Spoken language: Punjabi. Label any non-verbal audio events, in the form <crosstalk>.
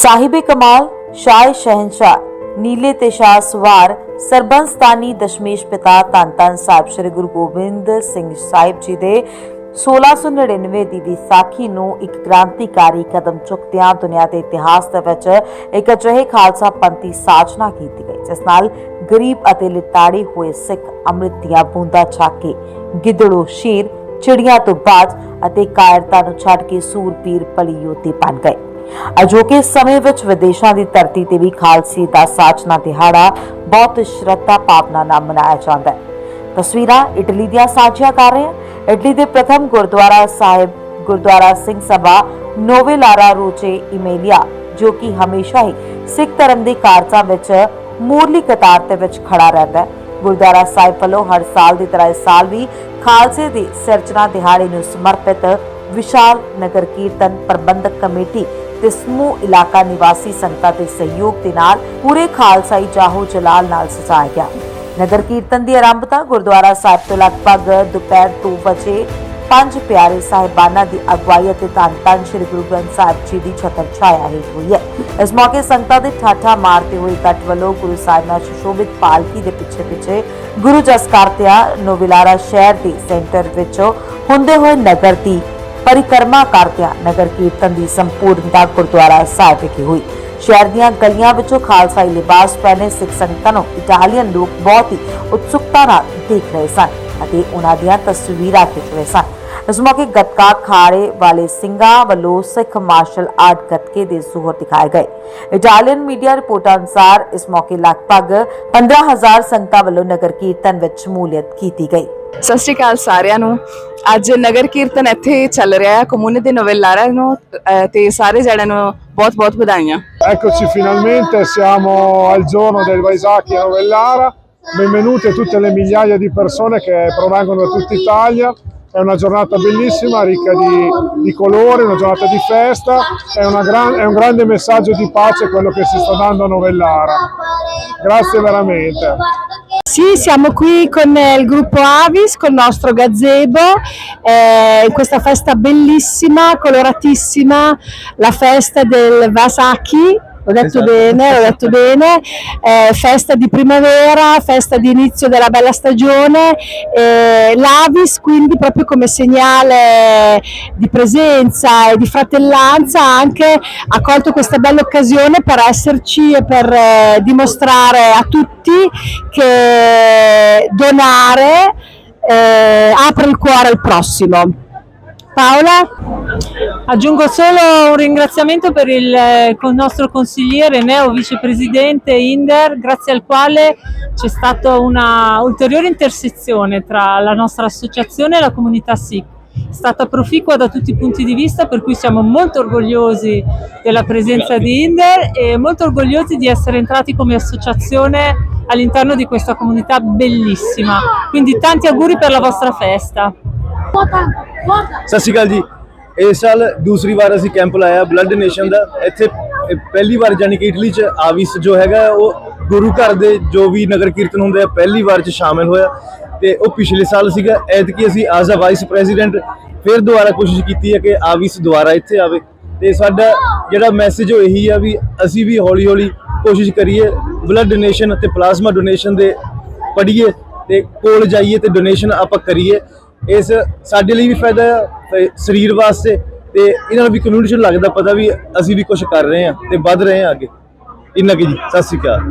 ਸਾਹਿਬੇ ਕਮਾਲ, ਸ਼ਾਹ ਸ਼ਹਿਨशाह ਨੀਲੇ ਤੇ ਸ਼ਾਹ ਸਵਾਰ ਸਰਬੰਸਤਾਨੀ ਦਸ਼ਮੇਸ਼ ਪਿਤਾ ਧੰਨ ਧੰਨ ਸਾਹਿਬ ਸ੍ਰੀ ਗੁਰੂ ਗੋਬਿੰਦ ਸਿੰਘ ਸਾਹਿਬ ਜੀ ਦੇ 1699 ਦੀ ਵਿਸਾਖੀ ਨੂੰ ਇੱਕ ਕ੍ਰਾਂਤੀਕਾਰੀ ਕਦਮ ਚੁੱਕਦਿਆਂ ਦੁਨੀਆ ਦੇ ਇਤਿਹਾਸ ਦੇ ਵਿੱਚ ਇੱਕ ਅਜਿਹੇ ਖਾਲਸਾ ਪੰਥੀ ਸਾਜਨਾ ਕੀਤੀ ਗਈ, ਜਿਸ ਨਾਲ ਗਰੀਬ ਅਤੇ ਲਿਤਾੜੇ ਹੋਏ ਸਿੱਖ ਅੰਮ੍ਰਿਤ ਦੀਆਂ ਬੂੰਦਾਂ ਛਕ ਕੇ ਗਿੱਦੜੋ ਸ਼ੇਰ, ਚਿੜੀਆਂ ਤੋਂ ਬਾਜ ਅਤੇ ਕਾਇਰਤਾ ਨੂੰ ਛੱਡ ਕੇ ਸੂਰਬੀਰ ਪਲੀ ਯੋਧੇ ਬਣ ਗਏ। ਅਜੋਕੇ ਸਮੇਂ ਵਿੱਚ ਵਿਦੇਸ਼ਾਂ ਦੀ ਧਰਤੀ ਤੇ ਵੀ ਖਾਲਸੇ ਦਾ ਸਾਜਨਾ ਦਿਹਾੜਾ ਬਹੁਤ ਸ਼ਰਧਾ ਭਾਵਨਾ ਨਾਲ ਮਨਾਇਆ ਜਾਂਦਾ ਹੈ। ਤਸਵੀਰਾਂ ਇਟਲੀ ਦੀਆਂ ਸਾਂਝੀਆਂ ਕਰ ਰਹੇ ਹਾਂ। ਇਟਲੀ ਦੇ ਪ੍ਰਥਮ ਗੁਰਦੁਆਰਾ ਸਾਹਿਬ, ਗੁਰਦੁਆਰਾ ਸਿੰਘ ਸਭਾ ਨੋਵੇਲਾਰਾ ਰੋਚੇ ਇਮੇਲੀਆ, ਜੋ ਕਿ ਹਮੇਸ਼ਾ ਹੀ ਸਿੱਖ ਧਰਮ ਦੇ ਕਾਰਜਾਂ ਵਿੱਚ ਮੂਰਲੀ ਕਤਾਰ ਦੇ ਵਿੱਚ ਖੜਾ ਰਹਿੰਦਾ ਹੈ। ਗੁਰਦੁਆਰਾ ਸਾਹਿਬ ਵੱਲੋਂ ਹਰ ਸਾਲ ਦੀ ਤਰ੍ਹਾਂ ਇਸ ਸਾਲ ਵੀ ਖਾਲਸੇ ਦੀ ਸਿਰਜਣਾ ਦਿਹਾੜੇ ਨੂੰ ਸਮਰਪਿਤ ਵਿਸ਼ਾਲ ਨਗਰ ਕੀਰਤਨ ਪ੍ਰਬੰਧਕ ਕਮੇਟੀ ਤੇ ਸਮੂਹ ਇਲਾਕਾ ਨਿਵਾਸੀ ਸੰਗਤਾਂ ਦੇ ਸਹਿਯੋਗ ਦੇ ਨਾਲ ਪੂਰੇ ਖਾਲਸਾਈ ਜਾਹੋ ਜਲਾਲ ਨਾਲ ਸਜਾਇਆ ਗਿਆ। ਨਗਰ ਕੀਰਤਨ ਦੀ ਆਰੰਭਤਾ ਗੁਰਦੁਆਰਾ ਸਾਹਿਬ ਤੋਂ ਲਗਭਗ ਦੁਪਹਿਰ 2 ਵਜੇ ਪੰਜ ਪਿਆਰੇ ਸਾਹਿਬਾਨਾਂ ਦੀ ਅਗਵਾਈ ਅਤੇ ਧੰਨ ਧੰਨ ਸ੍ਰੀ ਗੁਰੂ ਗ੍ਰੰਥ ਸਾਹਿਬ ਜੀ ਦੀ ਛਤਰ ਛਾਇਆ ਹੇਠ ਹੋਈ ਹੈ। ਇਸ ਮੌਕੇ ਸੰਗਤਾਂ ਦੇ ਠਾਠਾ ਮਾਰਦੇ ਹੋਏ ਕੱਟ ਵੱਲੋਂ ਗੁਰੂ ਸਾਹਿਬ ਨਾਲ ਸੁਸ਼ੋਭਿਤ ਪਾਲਕੀ ਦੇ ਪਿੱਛੇ ਪਿੱਛੇ ਗੁਰੂ ਜਸ ਕਰਤਿਆ ਨੋਵਿਲਾਰਾ ਸ਼ਹਿਰ ਦੇ ਸੈਂਟਰ ਵਿੱਚੋਂ ਹੁੰਦੇ ਹੋਏ ਨਗਰ ਦੀ ਪਰਿਕਰਮਾ ਕਰਦਿਆਂ ਨਗਰ ਕੀਰਤਨ ਦੀ ਸੰਪੂਰਨਤਾ ਗੁਰਦੁਆਰਾ ਸਾਹਿਬ ਵਿਖੇ ਹੋਈ। ਸ਼ਹਿਰ ਦੀਆਂ ਗਲੀਆਂ ਵਿੱਚੋਂ ਖਾਲਸਾਈ ਲਿਬਾਸ ਪਹਿਨੇ ਸਿੱਖ ਸੰਗਤਾਂ ਨੂੰ ਇਟਾਲੀਅਨ ਲੋਕ ਬਹੁਤ ਹੀ ਉਤਸੁਕਤਾ ਨਾਲ ਦੇਖ ਰਹੇ ਸਨ ਅਤੇ ਉਹਨਾਂ ਦੀਆਂ ਤਸਵੀਰਾਂ ਖਿੱਚ ਰਹੇ ਸਨ। ਇਸ ਮੌਕੇ ਗੱਤਕਾ ਖਾੜੇ ਵਾਲੇ ਸਿੰਘਾਂ ਵੱਲੋਂ ਸਿੱਖ ਮਾਰਸ਼ਲ ਆਰਟ ਗੱਤਕੇ ਦੇ ਜ਼ੋਹਰ ਦਿਖਾਏ ਗਏ। ਇਟਾਲੀਅਨ ਮੀਡੀਆ ਰਿਪੋਰਟਾਂ ਅਨੁਸਾਰ ਇਸ ਮੌਕੇ ਲਗਭਗ 15000 ਸੰਗਤਾਂ ਵੱਲੋਂ ਨਗਰ ਕੀਰਤਨ ਵਿੱਚ ਸ਼ਮੂਲੀਅਤ ਕੀਤੀ ਗਈ। ਸਤਿ ਸ਼੍ਰੀ ਅਕਾਲ ਸਾਰਿਆਂ ਨੂੰ। ਅੱਜ ਨਗਰ ਕੀਰਤਨ ਇੱਥੇ ਚੱਲ ਰਿਹਾ ਹੈ ਕਮੂਨੇ ਦੇ ਨੋਵੈਲਾਰਾ ਨੂੰ ਅਹ, ਤੇ ਸਾਰੇ ਜਣਿਆਂ ਨੂੰ ਬਹੁਤ-ਬਹੁਤ ਵਧਾਈਆਂ Eccoci finalmente, siamo al giorno del Vaisacchi a Novellara. Benvenute tutte le migliaia di persone che provengono da tutta Italia. è una giornata bellissima, ricca di, di colori, una giornata di festa. È, gran- è un grande messaggio di pace quello che si sta dando a Novellara. Grazie veramente. Sì, siamo qui con il gruppo Avis, con il nostro gazebo, eh, questa festa bellissima, coloratissima, la festa del Vasaki. Ho detto bene, ho detto <laughs> bene, eh, festa di primavera, festa di inizio della bella stagione, eh, l'Avis quindi proprio come segnale di presenza e di fratellanza anche ha colto questa bella occasione per esserci e per eh, dimostrare a tutti che donare eh, apre il cuore al prossimo. Paola? Aggiungo solo un ringraziamento per il eh, nostro consigliere, neo vicepresidente Inder, grazie al quale c'è stata una ulteriore intersezione tra la nostra associazione e la comunità SIC. È stata proficua da tutti i punti di vista, per cui siamo molto orgogliosi della presenza di Inder e molto orgogliosi di essere entrati come associazione all'interno di questa comunità bellissima. Quindi tanti auguri per la vostra festa. Sassi Galdi, ਇਸ ਸਾਲ ਦੂਸਰੀ ਵਾਰ ਅਸੀਂ ਕੈਂਪ ਲਾਇਆ ਬਲੱਡ ਡੋਨੇਸ਼ਨ ਦਾ। ਇੱਥੇ ਪਹਿਲੀ ਵਾਰ ਜਾਨੀ ਕਿ ਇਟਲੀ ਚ ਆਵਿਸ ਜੋ ਹੈਗਾ, ਉਹ ਗੁਰੂ ਘਰ ਦੇ ਜੋ ਵੀ ਨਗਰ ਕੀਰਤਨ ਹੁੰਦੇ ਆ, ਪਹਿਲੀ ਵਾਰ ਚ ਸ਼ਾਮਿਲ ਹੋਇਆ ਤੇ ਉਹ ਪਿਛਲੇ ਸਾਲ ਸੀਗਾ। ਐਤਕੀ ਅਸੀਂ ਐਜ਼ ਅ ਵਾਈਸ ਪ੍ਰੈਜ਼ੀਡੈਂਟ ਫਿਰ ਦੁਬਾਰਾ ਕੋਸ਼ਿਸ਼ ਕੀਤੀ ਹੈ ਕਿ ਆਵਿਸ ਦੁਬਾਰਾ ਇੱਥੇ ਆਵੇ। ਤੇ ਸਾਡਾ ਜਿਹੜਾ ਮੈਸੇਜ ਉਹ ਇਹੀ ਆ ਵੀ ਅਸੀਂ ਵੀ ਹੌਲੀ ਹੌਲੀ ਕੋਸ਼ਿਸ਼ ਕਰੀਏ ਬਲੱਡ ਡੋਨੇਸ਼ਨ ਅਤੇ ਪਲਾਜ਼ਮਾ ਡੋਨੇਸ਼ਨ ਦੇ ਪੜੀਏ ਤੇ ਕੋਲ ਜਾਈਏ ਤੇ ਡੋਨੇਸ਼ਨ ਆਪਾਂ ਕਰੀਏ। ਇਸ ਸਾਡੇ ਲਈ ਵੀ ਫਾਇਦਾ ਹੈ ਤੇ ਸਰੀਰ ਵਾਸਤੇ ਤੇ ਇਹਨਾਂ ਨੂੰ ਵੀ ਕਮਿਊਨਿਟੀ ਨੂੰ ਲੱਗਦਾ ਪਤਾ ਵੀ ਅਸੀਂ ਵੀ ਕੁਝ ਕਰ ਰਹੇ ਹਾਂ ਤੇ ਵੱਧ ਰਹੇ ਹਾਂ ਅੱਗੇ। ਇੰਨਾ ਕੀ ਜੀ, ਸਤਿ ਸ਼੍ਰੀ ਅਕਾਲ।